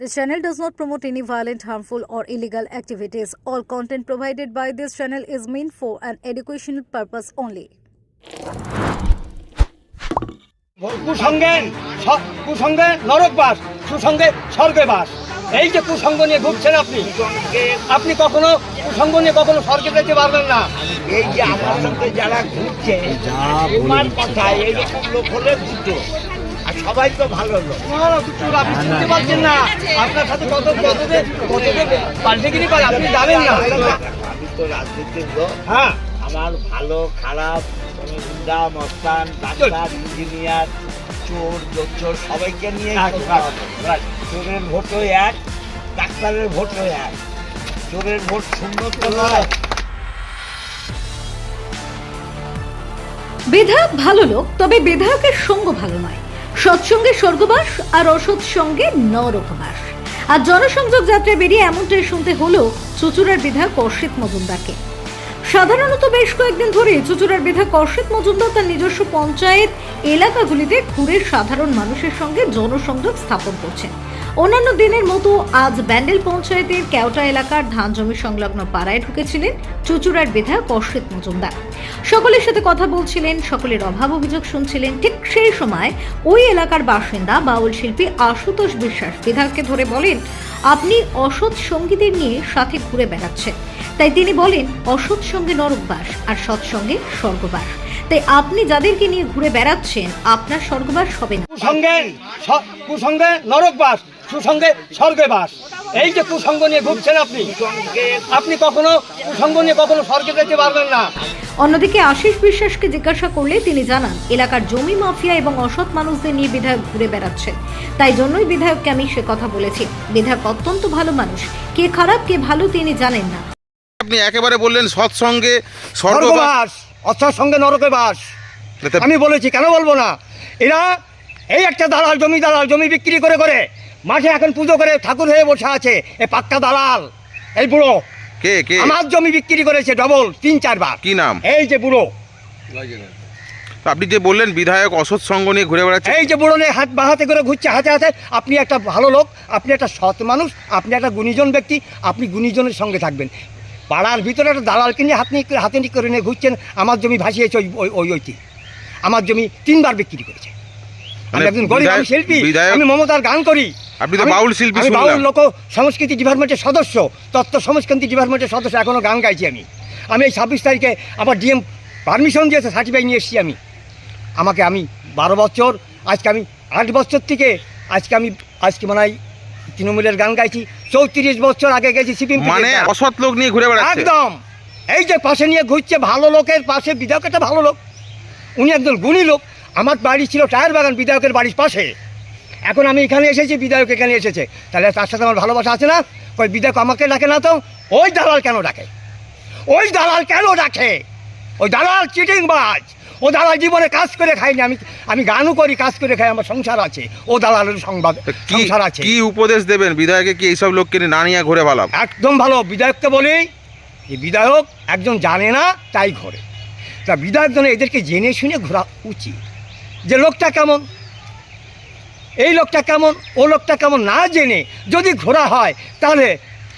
This channel does not promote any violent, harmful, or illegal activities. All content provided by this channel is meant for an educational purpose only. কুসঙ্গে কুসঙ্গে নরক বাস সুসঙ্গে স্বর্গে বাস এই যে কুসঙ্গ নিয়ে ঘুরছেন আপনি আপনি কখনো কুসঙ্গ নিয়ে কখনো স্বর্গে যেতে পারবেন না এই যে আমার সঙ্গে যারা ঘুরছে কথা এইরকম লোক হলে দুটো সবাই তো ভালো লোক। কুকুর, আপনি চিনতে পারছেন না। আপনার সাথে কত পাল্টেগিরি করে আপনি জানেন না। আমি তো রাজনীতির লোক। হ্যাঁ। আমার ভালো খারাপ গুন্ডা মস্তান ডাক্তার ইঞ্জিনিয়ার চোর চোর সবাইকে নিয়ে চোরের ভোটও এক ডাক্তারের ভোটও এক। চোরের ভোট শূন্য তো নয়। বিধায়ক ভালো লোক তবে বিধায়কের সঙ্গ ভালো নয়। সৎসঙ্গে স্বর্গবাস আর অসৎ সঙ্গে নরকবাস। আর জনসংযোগ যাত্রায় বেরিয়ে এমনটাই শুনতে হলো চুচুড়ার বিধায়ক অসিত মজুমদারকে। সাধারণত বেশ কয়েকদিন ধরে চুচুড়ার বিধায়ক অর্ষিত মজুমদার তার নিজস্ব পঞ্চায়েত এলাকাগুলিতে ঘুরে সাধারণ মানুষের সঙ্গে জনসংযোগ স্থাপন করছেন। অন্যান্য দিনের মতো আজ ব্যান্ডেল পঞ্চায়েতের কেওটা এলাকার ধান জমি সংলগ্ন পাড়ায় ঢুকেছিলেন চুচুড়ার বিধায়ক অর্ষিত মজুমদার। সকলের সাথে কথা বলছিলেন, সকলের অভাব অভিযোগ শুনছিলেন। ঠিক সেই সময় ওই এলাকার বাসিন্দা বাউল শিল্পী আশুতোষ বিশ্বাস বিধায়ককে ধরে বলেন, আপনি অসৎ সঙ্গীদের নিয়ে সাথে ঘুরে বেড়াচ্ছেন। তাই তিনি বলেন অসৎ সঙ্গে নরকবাস আর সৎসঙ্গে স্বর্গবাস তাই আপনি যাদেরকে নিয়ে ঘুরে বেড়াচ্ছেন আপনার স্বর্গবাস হবে না। কুসঙ্গে কুসঙ্গে নরক বাস সুসঙ্গে স্বর্গে বাস। এই যে কুসঙ্গ নিয়ে ঘুরছেন আপনি আপনি কখনো কুসঙ্গ নিয়ে কখনো স্বর্গে যেতে পারবেন না। অন্যদিকে আশিস বিশ্বাসকে জিজ্ঞাসা করলে তিনি জানান এলাকার জমি মাফিয়া এবং অসৎ মানুষদের নিয়ে বিধায়ক ঘুরে বেড়াচ্ছেন। তাই জন্যই বিধায়ককে আমি সে কথা বলেছি। বিধায়ক অত্যন্ত ভালো মানুষ। কে খারাপ কে ভালো তিনি জানেন না। আপনি একেবারে বললেন সৎসঙ্গে স্বর্গবাস অর্থাৎ সঙ্গে নরকে বাস। আমি বলেছি কেন বলব না? এরা এই একটা দালাল জমি দালাল জমি বিক্রি করে করে মাঠে এখন পুজো করে ঠাকুর হয়ে বসে আছে এ পাক্কা দালাল এই বুড়ো। কে কে? আমার জমি বিক্রি করেছে ডবল তিন চারবার। কি নাম? এই যে বুড়ো। আপনি যে বললেন বিধায়ক অসৎ সঙ্গ নিয়ে ঘুরে বেড়াচ্ছে এই যে বুড়ো নিয়ে হাত বাহাতে করে ঘুরছে হাতে হাতে আপনি একটা ভালো লোক আপনি একটা সৎ মানুষ আপনি একটা গুণীজন ব্যক্তি আপনি গুণীজনের সঙ্গে থাকবেন। পাড়ার ভিতরে একটা দালালকে নিয়ে হাত নিয়ে হাতে নিয়ে করে নিয়ে ঘুরছেন আমার জমি ভাসিয়েছে ওই ওই ওই ওইটি। আমার জমি তিনবার বিক্রি করেছে। আমি মানে একজন গরিব আমি শিল্পী আমি মমতার গান করি। আপনি তো বাউল শিল্পী আমি বাউল লোক সংস্কৃতি ডিপার্টমেন্টের সদস্য তত্ত্ব সংস্কৃতি ডিপার্টমেন্টের সদস্য এখনও গান গাইছি আমি। আমি এই ছাব্বিশ তারিখে আবার ডিএম পারমিশন দিয়েছে সার্টিফাইড নিয়ে এসেছি আমি। আমাকে আমি বারো বছর আজকে আমি আট বছর থেকে আজকে আমি আজকে মনে হয় তৃণমূলের গান গাইছি। চৌত্রিশ বছর আগে গেছি সিপিএম মানে অসৎ লোক নিয়ে ঘুরে বেড়াচ্ছে। একদম। এই যে পাশে নিয়ে ঘুরছে ভালো লোকের পাশে বিধায়ক একটা ভালো লোক। উনি একজন গুণী লোক। আমার বাড়ি ছিল টায়ার বাগান বিধায়কের বাড়ির পাশে। এখন আমি এখানে এসেছি বিধায়ক এখানে এসেছে। তাহলে তার সাথে আমার ভালোবাসা আছে না? ওই বিধায়ক আমাকে ডাকে না তো? ওই দালাল কেন ডাকে? ওই দালাল কেন ডাকে? ওই দালাল চিটিং বাজ। ও দালাল জীবনে কাজ করে খাইনি আমি আমি গানও করি কাজ করে খাই আমার সংসার আছে। ও দালালের সংবাদ সংসার আছে। কি উপদেশ দেবেন? বিধায়কে কি এইসব লোককে না নিয়ে ঘুরে ভালো একদম ভালো। বিধায়ককে বলি যে বিধায়ক একজন জানে না তাই ঘরে। তা বিধায়ক জন্য এদেরকে জেনে শুনে ঘোরা উচিত। যে লোকটা কেমন? এই লোকটা কেমন? ও লোকটা কেমন না জেনে যদি ঘোরা হয় তাহলে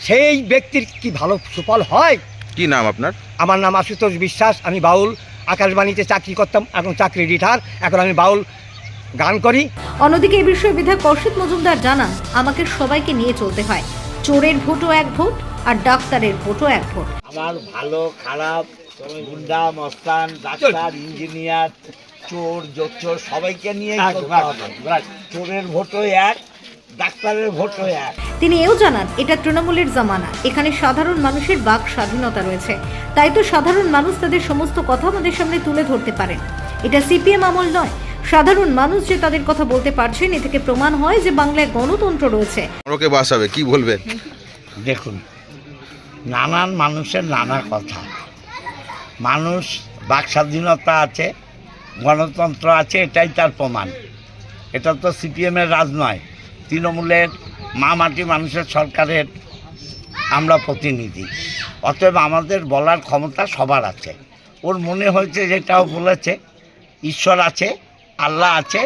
সেই ব্যক্তির কি ভালো সুফল হয়? কি নাম আপনার? আমার নাম আশুতোষ বিশ্বাস আমি বাউল। আকাশবাণীতে চাকরি করতাম এখন চাকরি রিটার এখন আমি বাউল গান করি। অন্যদিকে এই বিষয়ে বিধায়ক অর্ষিত মজুমদার জানান আমাকে সবাইকে নিয়ে চলতে হয়। চোরের ভোটও এক ভোট আর ডাক্তারের ভোটও এক ভোট। আমার ভালো খারাপ গুন্ডা মস্তান ডাক্তার ইঞ্জিনিয়ার চোর জোচ্চোর সবাইকে নিয়ে চোরের ভোটও এক ডাক্তারের এক তিনি এও জানান এটা তৃণমূলের জামানা। এখানে সাধারণ মানুষের বাক স্বাধীনতা রয়েছে। তাই তো সাধারণ মানুষ তাদের সমস্ত কথা আমাদের সামনে তুলে ধরতে পারেন। এটা সিপিএম আমল নয়। সাধারণ মানুষ যে তাদের কথা বলতে পারছেন এ থেকে প্রমাণ হয় যে বাংলায় গণতন্ত্র রয়েছে। ওকে বাসাবে কি বলবেন? দেখুন নানান মানুষের নানা কথা। মানুষ বাক স্বাধীনতা আছে গণতন্ত্র আছে এটাই তার প্রমাণ। এটা তো সিপিএমের রাজ নয়। তৃণমূলের মা মাটি মানুষের সরকারের আমরা প্রতিনিধি। অতএব আমাদের বলার ক্ষমতা সবার আছে। ওর মনে হয়েছে যেটাও বলেছে ঈশ্বর আছে আল্লাহ আছে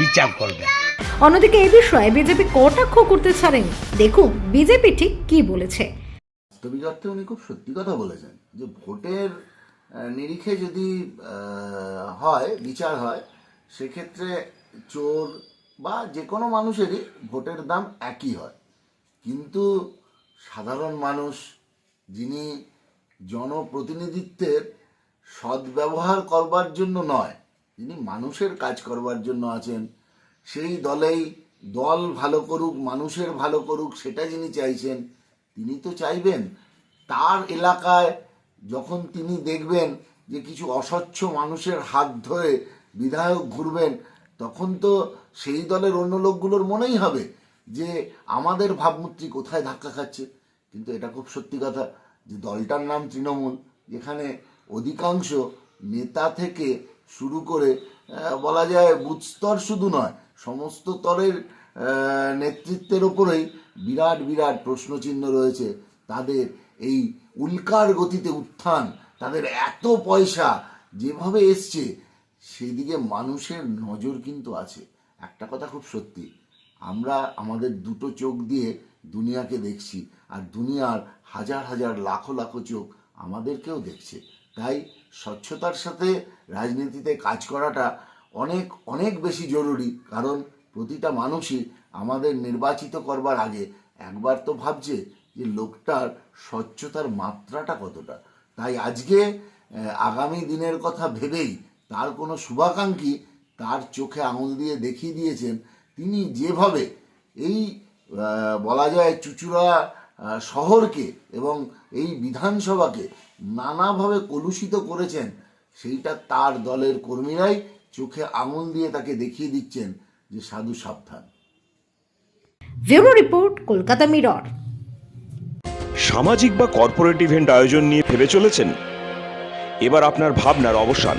বিচার করবে। অন্যদিকে এই বিষয়ে বিজেপি কটাক্ষ করতে ছাড়েনি? দেখুন বিজেপি ঠিক কি বলেছে। বাস্তবিক অর্থে উনি খুব সত্যি কথা বলেছেন যে ভোটের নিরিখে যদি হয় বিচার হয় সেক্ষেত্রে চোর বা যে কোনো মানুষেরই ভোটের দাম একই হয়। কিন্তু সাধারণ মানুষ যিনি জনপ্রতিনিধিত্বের সদ্ব্যবহার করবার জন্য নয়, যিনি মানুষের কাজ করবার জন্য আছেন, সেই দলেই দল ভালো করুক, মানুষের ভালো করুক, সেটা যিনি চাইছেন, তিনি তো চাইবেন। তার এলাকায় যখন তিনি দেখবেন যে কিছু অস্বচ্ছ মানুষের হাত ধরে বিধায়ক ঘুরবেন তখন তো সেই দলের অন্য লোকগুলোর মনেই হবে যে আমাদের ভাবমূর্তি কোথায় ধাক্কা খাচ্ছে। কিন্তু এটা খুব সত্যি কথা যে দলটার নাম তৃণমূল, যেখানে অধিকাংশ নেতা থেকে শুরু করে বলা যায় বুথ স্তর শুধু নয়, সমস্ত স্তরের নেতৃত্বের ওপরেই বিরাট বিরাট প্রশ্নচিহ্ন রয়েছে। তাদের এই উল্কার গতিতে উত্থান, তাদের এত পয়সা যেভাবে এসছে সেদিকে মানুষের নজর কিন্তু আছে। একটা কথা খুব সত্যি, আমরা আমাদের দুটো চোখ দিয়ে দুনিয়াকে দেখছি আর দুনিয়ার হাজার হাজার লাখো লাখো চোখ আমাদেরকেও দেখছে। তাই স্বচ্ছতার সাথে রাজনীতিতে কাজ করাটা অনেক অনেক বেশি জরুরি, কারণ প্রতিটা মানুষই আমাদের নির্বাচিত করবার আগে একবার তো ভাবছে যে লোকটার স্বচ্ছতার মাত্রাটা কতটা। তাই আজকে আগামী দিনের কথা ভেবেই তার কোনো শুভাকাঙ্ক্ষী তার চোখে আঙুল দিয়ে দেখিয়ে দিয়েছেন। তিনি যেভাবে এই বলা যায় চুচুড়া শহরকে এবং এই বিধানসভাকে নানাভাবে কলুষিত করেছেন সেইটা তার দলের কর্মীরাই চোখে আঙুল দিয়ে তাকে দেখিয়ে দিচ্ছেন যে সাধু সাবধান। Bureau report Kolkata Mirror. সামাজিক বা কর্পোরেট ইভেন্ট আয়োজন নিয়ে ভেবে চলেছেন? এবার আপনার ভাবনার অবসান।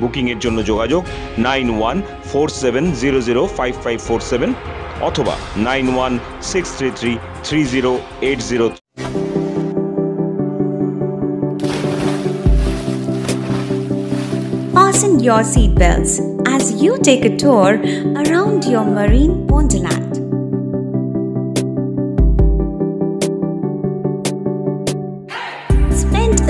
বুকিংয়ের জন্য যোগাযোগ nine one four seven zero zero five five four seven অথবা nine one six three three three zero eight zero Fasten your seatbelts as you take a tour around your marine wonderland.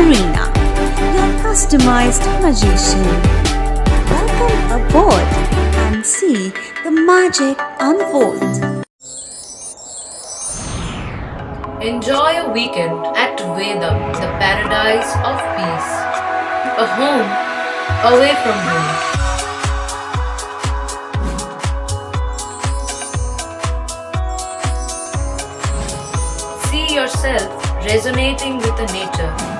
Marina, your customized magician. Welcome aboard and see the magic unfold. Enjoy a weekend at Vedam, the paradise of peace. A home away from home. See yourself resonating with the nature.